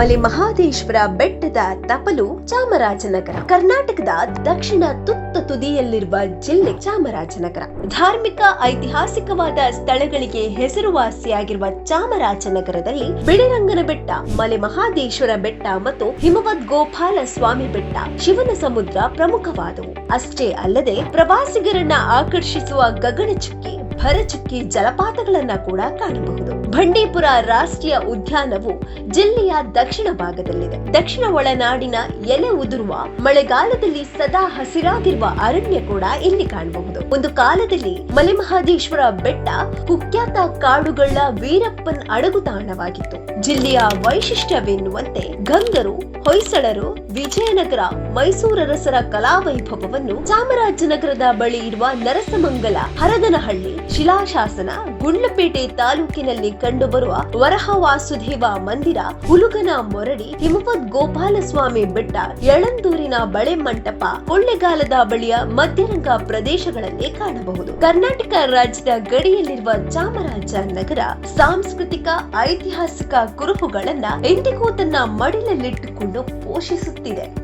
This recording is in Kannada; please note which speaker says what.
Speaker 1: ಮಲೆ ಮಹಾದೇಶ್ವರ ಬೆಟ್ಟದ ತಪಲು ಚಾಮರಾಜನಗರ. ಕರ್ನಾಟಕದ ದಕ್ಷಿಣ ತುತ್ತ ತುದಿಯಲ್ಲಿರುವ ಜಿಲ್ಲೆ ಚಾಮರಾಜನಗರ. ಧಾರ್ಮಿಕ, ಐತಿಹಾಸಿಕವಾದ ಸ್ಥಳಗಳಿಗೆ ಹೆಸರುವಾಸಿಯಾಗಿರುವ ಚಾಮರಾಜನಗರದಲ್ಲಿ ಬಿಳಿರಂಗನ ಬೆಟ್ಟ, ಮಲೆ ಮಹಾದೇಶ್ವರ ಬೆಟ್ಟ ಮತ್ತು ಹಿಮವದ್ ಗೋಪಾಲ ಸ್ವಾಮಿ ಬೆಟ್ಟ, ಶಿವನ ಸಮುದ್ರ ಪ್ರಮುಖವಾದವು. ಅಷ್ಟೇ ಅಲ್ಲದೆ ಪ್ರವಾಸಿಗರನ್ನ ಆಕರ್ಷಿಸುವ ಗಗನಚುಕ್ಕಿ ಭರಚುಕ್ಕಿ ಜಲಪಾತಗಳನ್ನ ಕೂಡ ಕಾಣಬಹುದು. ಬಂಡೀಪುರ ರಾಷ್ಟ್ರೀಯ ಉದ್ಯಾನವು ಜಿಲ್ಲೆಯ ದಕ್ಷಿಣ ಭಾಗದಲ್ಲಿದೆ. ದಕ್ಷಿಣ ಒಳನಾಡಿನ ಎಲೆ ಉದುರುವ ಮಳೆಗಾಲದಲ್ಲಿ ಸದಾ ಹಸಿರಾಗಿರುವ ಅರಣ್ಯ ಕೂಡ ಇಲ್ಲಿ ಕಾಣಬಹುದು. ಒಂದು ಕಾಲದಲ್ಲಿ ಮಲೆಮಹದೇಶ್ವರ ಬೆಟ್ಟ ಕುಖ್ಯಾತ ಕಾಡುಗಳ ವೀರಪ್ಪನ್ ಅಡಗುತಾಣವಾಗಿತ್ತು ಜಿಲ್ಲೆಯ ವೈಶಿಷ್ಟ್ಯವೆನ್ನುವಂತೆ ಗಂಗರು, ಹೊಯ್ಸಳರು, ವಿಜಯನಗರ, ಮೈಸೂರರಸರ ಕಲಾವೈಭವವನ್ನು ಚಾಮರಾಜನಗರದ ಬಳಿ ಇರುವ ನರಸಮಂಗಲ, ಹರದನಹಳ್ಳಿ ಶಿಲಾಶಾಸನ ಗುಂಡ್ಲಪೇಟೆ ತಾಲೂಕಿನಲ್ಲಿ ಕಂಡುಬರುವ ವರಹ ವಾಸುದೇವ ಮಂದಿರ, ಹುಲುಗನ ಮೊರಡಿ, ಹಿಮವದ್ ಗೋಪಾಲಸ್ವಾಮಿ ಬೆಟ್ಟ, ಯಳಂದೂರಿನ ಬಳೆ ಮಂಟಪ, ಕೊಳ್ಳೆಗಾಲದ ಬಳಿಯ ಮಧ್ಯರಂಗ ಪ್ರದೇಶಗಳಲ್ಲಿ ಕಾಣಬಹುದು. ಕರ್ನಾಟಕ ರಾಜ್ಯದ ಗಡಿಯಲ್ಲಿರುವ ಚಾಮರಾಜ ನಗರ ಸಾಂಸ್ಕೃತಿಕ, ಐತಿಹಾಸಿಕ ಕುರುಹುಗಳನ್ನ ಎಂದಿಗೂ ತನ್ನ ಮಡಿಲಲ್ಲಿಟ್ಟುಕೊಂಡು ಪೋಷಿಸುತ್ತಿದೆ.